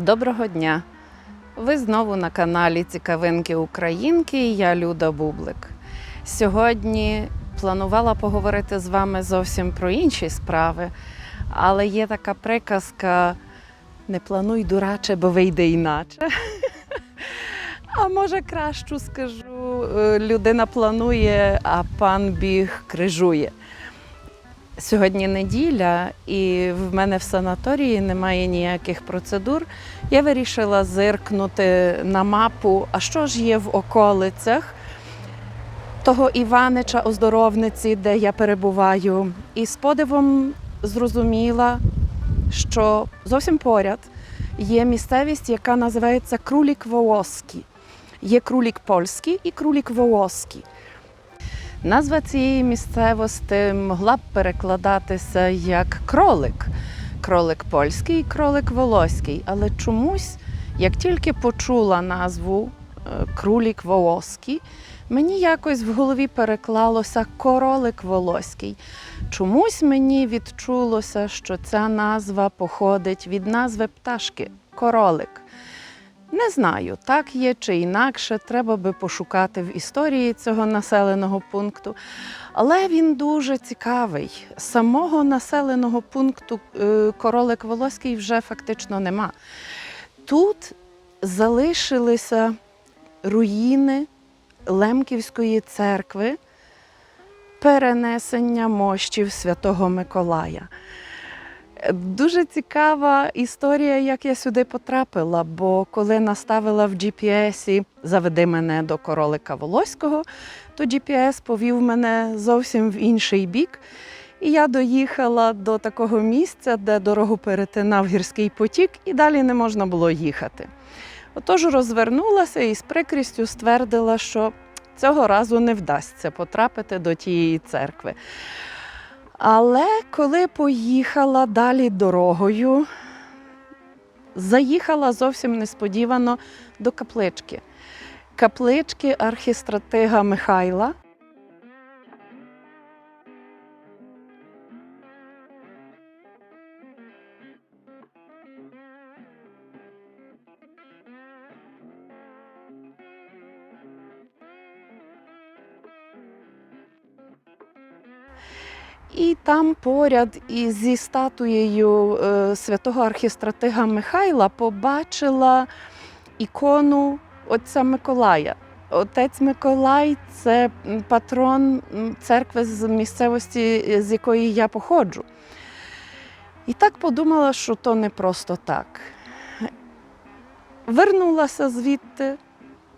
Доброго дня! Ви знову на каналі Цікавинки Українки я Люда Бублик. Сьогодні планувала поговорити з вами зовсім про інші справи, але є така приказка: не плануй дураче, бо вийде іначе. А може кращу скажу, е, людина планує, а пан біг крижує. Сьогодні неділя, і в мене в санаторії немає ніяких процедур. Я вирішила зиркнути на мапу, а що ж є в околицях того Іванича оздоровниці, де я перебуваю. І з подивом зрозуміла, що зовсім поряд є місцевість, яка називається Крулік Воłoski. Є крулік польський і крулік Воłoski. Назва цієї місцевості могла б перекладатися як кролик. Кролик польський кролик волоський. Але чомусь, як тільки почула назву е, крулік волоський, мені якось в голові переклалося королик волоський. Чомусь мені відчулося, що ця назва походить від назви пташки королик. Не знаю, так є чи інакше, треба би пошукати в історії цього населеного пункту. Але він дуже цікавий. Самого населеного пункту е, Королик Волоський вже фактично нема. Тут залишилися руїни Лемківської церкви, перенесення мощів Святого Миколая. Дуже цікава історія, як я сюди потрапила, бо коли наставила в GPS заведи мене до королика Волоського, то GPS повів мене зовсім в інший бік. І я доїхала до такого місця, де дорогу перетинав гірський потік, і далі не можна було їхати. Отож розвернулася і з прикрістю ствердила, що цього разу не вдасться потрапити до тієї церкви. Але коли поїхала далі дорогою, заїхала зовсім несподівано до каплички. Каплички архістратига Михайла. І там поряд зі статуєю е, святого архістратига Михайла побачила ікону отця Миколая. Отець Миколай це патрон церкви з місцевості, е, з якої я походжу. І так подумала, що то не просто так. Вернулася звідти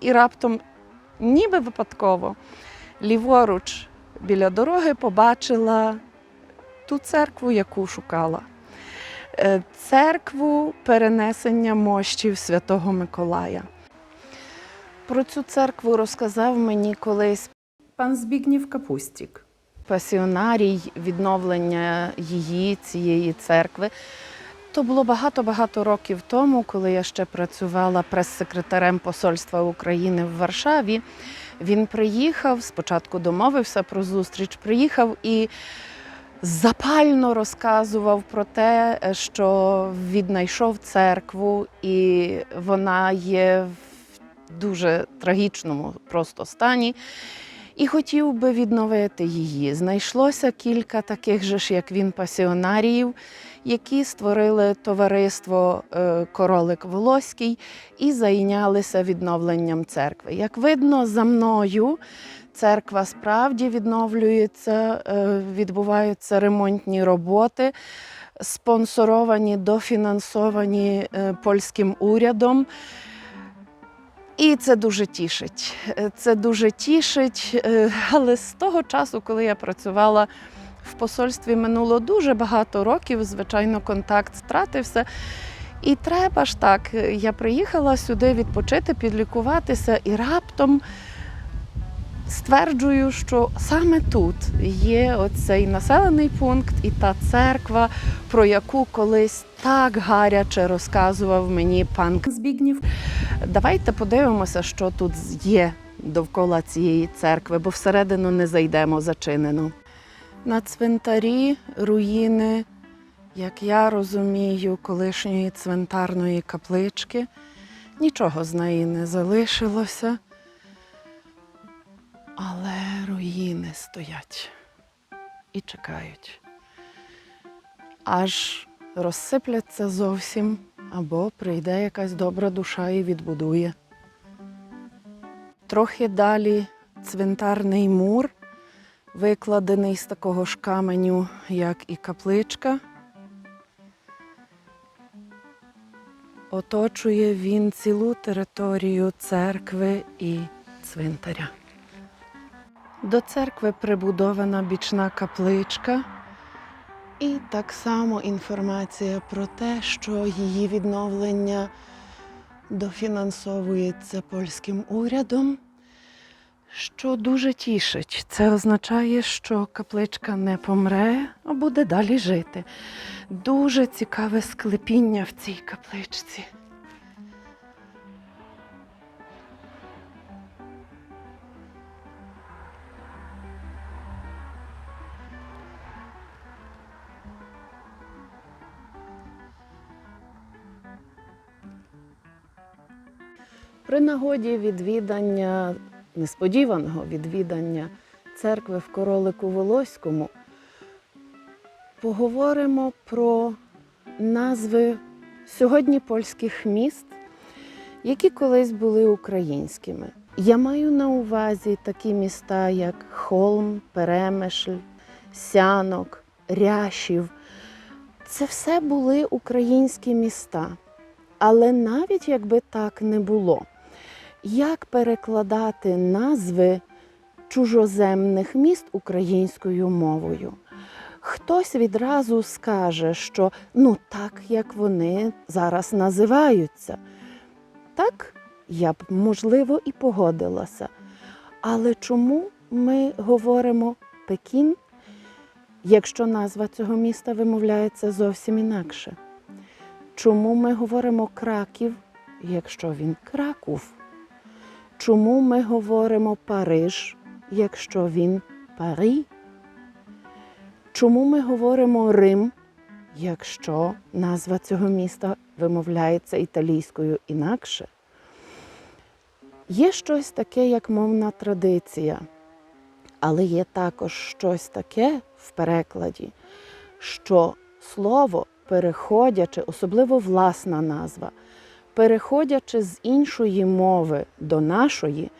і раптом, ніби випадково, ліворуч біля дороги побачила ту церкву, яку шукала. Е, Церкву перенесення мощів Святого Миколая. Про цю церкву розказав мені колись пан Збігнів Капустік, пасіонарій відновлення її, цієї церкви. То було багато-багато років тому, коли я ще працювала прес-секретарем Посольства України в Варшаві. Він приїхав, спочатку домовився про зустріч, приїхав і запально розказував про те, що віднайшов церкву, і вона є в дуже трагічному просто стані. І хотів би відновити її. Знайшлося кілька таких же ж, як він, пасіонаріїв, які створили товариство е, Королик Волоський і зайнялися відновленням церкви. Як видно, за мною церква справді відновлюється, е, відбуваються ремонтні роботи, спонсоровані, дофінансовані е, польським урядом. І це дуже тішить. Е, Це дуже тішить. Е, Але з того часу, коли я працювала в посольстві, минуло дуже багато років. Звичайно, контакт стратився. І треба ж так. е, Я приїхала сюди відпочити, підлікуватися, і раптом стверджую, що саме тут є оцей населений пункт і та церква, про яку колись так гаряче розказував мені пан Збігнів. Давайте подивимося, що тут є довкола цієї церкви, бо всередину не зайдемо зачинено. На цвинтарі руїни як я розумію, колишньої цвинтарної каплички. Нічого з неї не залишилося, але руїни стоять і чекають. Аж розсипляться зовсім, або прийде якась добра душа і відбудує. Трохи далі цвинтарний мур, викладений з такого ж каменю, як і капличка. Оточує він цілу територію церкви і цвинтаря. До церкви прибудована бічна капличка, і так само інформація про те, що її відновлення дофінансовується польським урядом, що дуже тішить. Це означає, що капличка не помре, а буде далі жити. Дуже цікаве склепіння в цій капличці. При нагоді відвідання, несподіваного відвідання церкви в Королику Волоському поговоримо про назви сьогодні польських міст, які колись були українськими. Я маю на увазі такі міста, як Холм, Перемишль, Сянок, Ряшів. Це все були українські міста. Але навіть якби так не було, як перекладати назви чужоземних міст українською мовою? Хтось відразу скаже, що ну так, як вони зараз називаються. Так, я б, можливо, і погодилася. Але чому ми говоримо Пекін, якщо назва цього міста вимовляється зовсім інакше? Чому ми говоримо Краків, якщо він Краков? Чому ми говоримо Париж, якщо він Парі? Чому ми говоримо Рим, якщо назва цього міста вимовляється італійською інакше? Є щось таке, як мовна традиція, але є також щось таке в перекладі, що слово, переходячи, особливо власна назва, переходячи з іншої мови до нашої,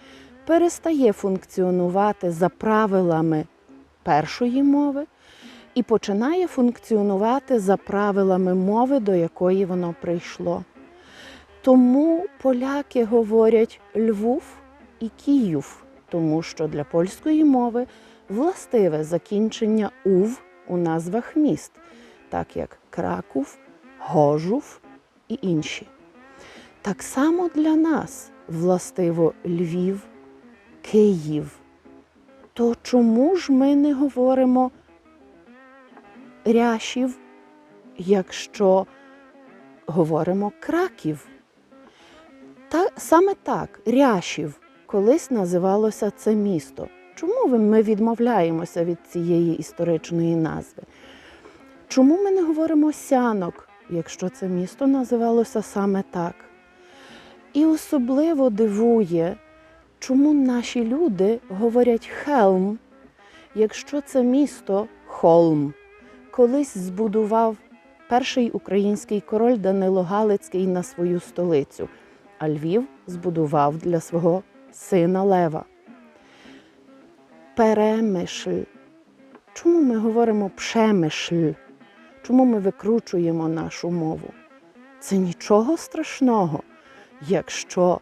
перестає функціонувати за правилами першої мови і починає функціонувати за правилами мови, до якої воно прийшло. Тому поляки говорять Львов і Київ, тому що для польської мови властиве закінчення ув у назвах міст, так як Краков, Гожув і інші. Так само для нас властиво Львів, Київ. То чому ж ми не говоримо Ряшів, якщо говоримо Краків? Та саме так, Ряшів колись називалося це місто. Чому ми відмовляємося від цієї історичної назви? Чому ми не говоримо сянок, якщо це місто називалося саме так? І особливо дивує, чому наші люди говорять Хелм, якщо це місто Холм, колись збудував перший український король Данило Галицький на свою столицю, а Львів збудував для свого сина Лева. Перемишль. Чому ми говоримо пшемишль? Чому ми викручуємо нашу мову? Це нічого страшного, якщо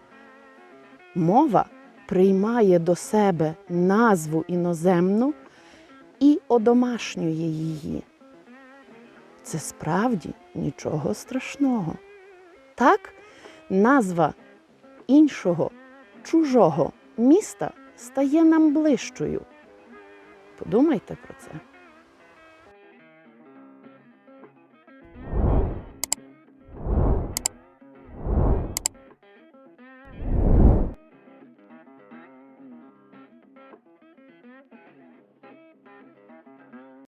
мова приймає до себе назву іноземну і одомашнює її. Це справді нічого страшного. Так, назва іншого чужого міста стає нам ближчою. Подумайте про це.